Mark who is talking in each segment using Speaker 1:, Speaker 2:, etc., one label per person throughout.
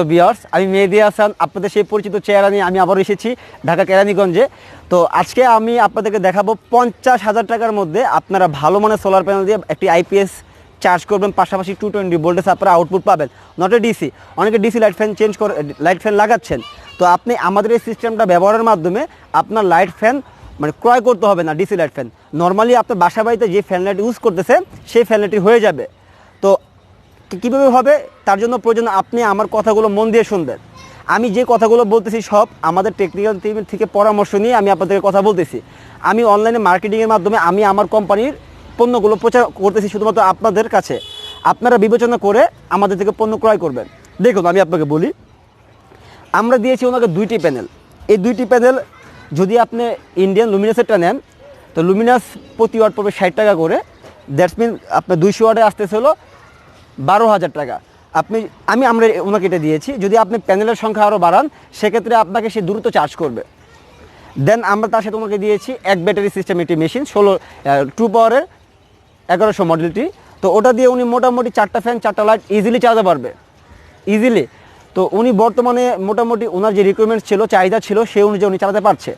Speaker 1: তো বিয়ার্স আমি মেহেদি হাসান আপনাদের সেই পরিচিত চেহারা নিয়ে আমি আবার এসেছি ঢাকা কেরানীগঞ্জে। তো আজকে আমি আপনাদেরকে দেখাবো পঞ্চাশ হাজার টাকার মধ্যে আপনারা ভালো মানের সোলার প্যানেল দিয়ে একটি আইপিএস চার্জ করবেন। পাশাপাশি টু টোয়েন্টি ভোল্টেজ আপনারা আউটপুট পাবেন। নট এ ডিসি অনেকে ডিসি লাইট ফ্যান চেঞ্জ করে লাইট ফ্যান লাগাচ্ছেন। তো আপনি আমাদের এই সিস্টেমটা ব্যবহারের মাধ্যমে আপনার লাইট ফ্যান মানে ক্রয় করতে হবে না ডিসি লাইট ফ্যান নর্মালি আপনার বাসা বাড়িতে যে ফ্যান লাইট ইউজ করতেছে, সেই ফ্যান লাইটটি হয়ে যাবে। তো কীভাবে হবে, তার জন্য প্রয়োজন আপনি আমার কথাগুলো মন দিয়ে শুনবেন। আমি যে কথাগুলো বলতেছি সব আমাদের টেকনিক্যাল টিম থেকে পরামর্শ নিয়ে আমি আপনাদেরকে কথা বলতেছি। আমি অনলাইনে মার্কেটিংয়ের মাধ্যমে আমি আমার কোম্পানির পণ্যগুলো প্রচার করতেছি শুধুমাত্র আপনাদের কাছে। আপনারা বিবেচনা করে আমাদের থেকে পণ্য ক্রয় করবেন। দেখুন, আমি আপনাকে বলি। আমরা দিয়েছি ওনাকে দুইটি প্যানেল এই দুইটি প্যানেল যদি আপনি ইন্ডিয়ান লুমিনাসেরটা নেন, তো লুমিনাস প্রতি ওয়াট পড়বে ষাট টাকা করে। দ্যাটস মিন আপনার দুইশো ওয়াটে আসতেছে হলো বারো হাজার টাকা। আপনি, আমি আমরা ওনাকে এটা দিয়েছি, যদি আপনি প্যানেলের সংখ্যা আরও বাড়ান, সেক্ষেত্রে আপনাকে সে দ্রুত চার্জ করবে। দেন আমরা তার সাথে ওনাকে দিয়েছি, এক ব্যাটারি সিস্টেম একটি মেশিন ষোলো টু পাওয়ারের এগারোশো মডেলটি তো ওটা দিয়ে উনি মোটামুটি চারটা ফ্যান চারটা লাইট ইজিলি চালাতে পারবে। ইজিলি তো উনি বর্তমানে মোটামুটি ওনার যে রিকোয়ারমেন্ট ছিল, চাহিদা ছিল সেই অনুযায়ী উনি চালাতে পারছে।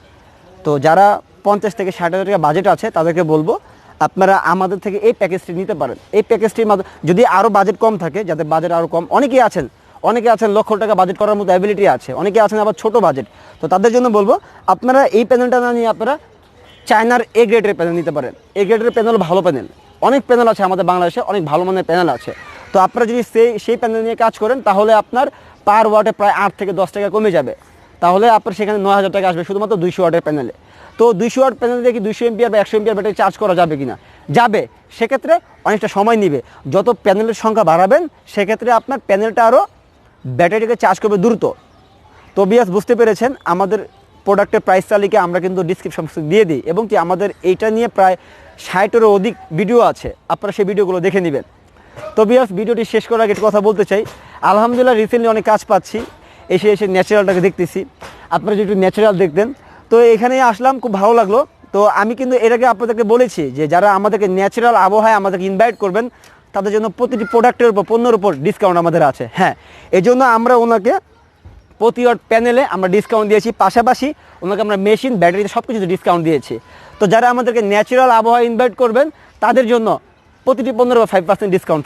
Speaker 1: তো যারা পঞ্চাশ থেকে ষাট হাজার টাকা বাজেট আছে, তাদেরকে বলব আপনারা আমাদের থেকে এই প্যাকেজটি নিতে পারেন। এই প্যাকেজটির মাধ্যমে যদি আরও বাজেট কম থাকে যাদের বাজেট আরও কম, অনেকেই আছেন, অনেকে আছেন লক্ষ টাকা বাজেট করার মতো অ্যাবিলিটি আছে, অনেকে আছেন আবার ছোট বাজেট তো তাদের জন্য বলব, আপনারা এই প্যানেলটা না নিয়ে আপনারা চায়নার এ গ্রেডের প্যানেল নিতে পারেন। এ গ্রেডের প্যানেল ভালো প্যানেল অনেক প্যানেল আছে আমাদের বাংলাদেশে, অনেক ভালো মানের প্যানেল আছে। তো আপনারা যদি সেই সেই প্যানেল নিয়ে কাজ করেন, তাহলে আপনার পার ওয়াটে প্রায় আট থেকে দশ টাকা কমে যাবে। তাহলে আপনার সেখানে নয় হাজার টাকা আসবে শুধুমাত্র দুইশো ওয়াটের প্যানেলে তো দুইশো ওয়াট প্যানেল দিয়ে কি দুইশো এমপিআর বা একশো এমপিআর ব্যাটারি চার্জ করা যাবে কিনা? যাবে। সেক্ষেত্রে অনেকটা সময় নেবে। যত প্যানেলের সংখ্যা বাড়াবেন, সেক্ষেত্রে আপনার প্যানেলটা আরও ব্যাটারিকে চার্জ করবে দ্রুত। তো বিয়াস বুঝতে পেরেছেন? আমাদের প্রোডাক্টের প্রাইস তালিকা আমরা কিন্তু ডিসক্রিপশন দিয়ে দিই এবং কি আমাদের এইটা নিয়ে প্রায় ষাটেরও অধিক ভিডিও আছে। আপনারা সেই ভিডিওগুলো দেখে নেবেন। তো বিয়াস ভিডিওটি শেষ করার আগে কথা বলতে চাই। আলহামদুলিল্লাহ রিসেন্টলি অনেক কাজ পাচ্ছি। এসে এসে ন্যাচারালটাকে দেখতেছি। আপনারা যদি একটু ন্যাচারাল দেখতেন। তো এখানে আসলাম, খুব ভালো লাগল। তো আমি কিন্তু এর আগে আপনাদেরকে বলেছি যে যারা আমাদেরকে ন্যাচারাল আবহাওয়ায় আমাদেরকে ইনভাইট করবেন, তাদের জন্য প্রতিটি প্রোডাক্টের উপর, পণ্যের উপর ডিসকাউন্ট আমাদের আছে। হ্যাঁ এই জন্য আমরা ওনাকে প্রতি ওয়াট প্যানেলে আমরা ডিসকাউন্ট দিয়েছি। পাশাপাশি ওনাকে আমরা মেশিন ব্যাটারিতে সব কিছুতে ডিসকাউন্ট দিয়েছি। তো যারা আমাদেরকে ন্যাচারাল আবহাওয়া ইনভাইট করবেন, তাদের জন্য প্রতিটি পনেরো বা ফাইভ পার্সেন্ট ডিসকাউন্ট